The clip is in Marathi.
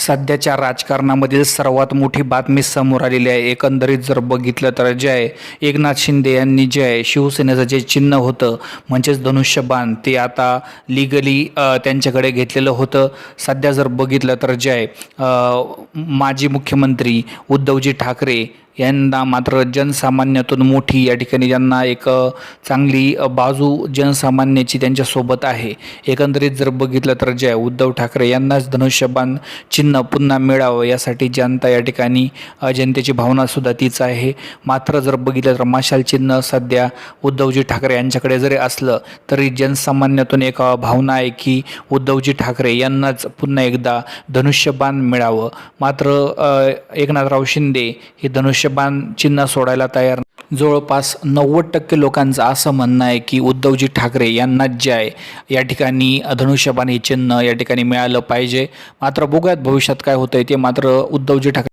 सध्याच्या राजकारणामधील सर्वात मोठी बातमी समोर आलेली आहे. एकंदरीत जर बघितलं तर जे आहे एकनाथ शिंदे यांनी जे आहे शिवसेनेचं जे चिन्ह होतं म्हणजेच धनुष्यबाण ते आता लिगली त्यांच्याकडे घेतलेलं होतं. सध्या जर बघितलं तर जे आहे माजी मुख्यमंत्री उद्धवजी ठाकरे यांना मात्र जनसामान्यातून मोठी या ठिकाणी ज्यांना एक चांगली बाजू जनसामान्याची त्यांच्यासोबत आहे. एकंदरीत जर बघितलं तर जय उद्धव ठाकरे यांनाच धनुष्यबाण चिन्ह पुन्हा मिळावं यासाठी जनता या ठिकाणी जनतेची भावनासुद्धा तीच आहे. मात्र जर बघितलं तर माशाल चिन्ह सध्या उद्धवजी ठाकरे यांच्याकडे जरी असलं तरी जनसामान्यातून एक भावना आहे की उद्धवजी ठाकरे यांनाच पुन्हा एकदा धनुष्यबाण मिळावं. मात्र एकनाथराव शिंदे हे धनुष्य धनुष्यबाण चिन्ह सोडायला तयार जवळपास नव्वद टक्के लोकांचं असं म्हणणं आहे की उद्धवजी ठाकरे यांना जे आहे या ठिकाणी धनुष्यबाण हे चिन्ह या ठिकाणी मिळालं पाहिजे. मात्र बघूयात भविष्यात काय होतंय ते मात्र उद्धवजी ठाकरे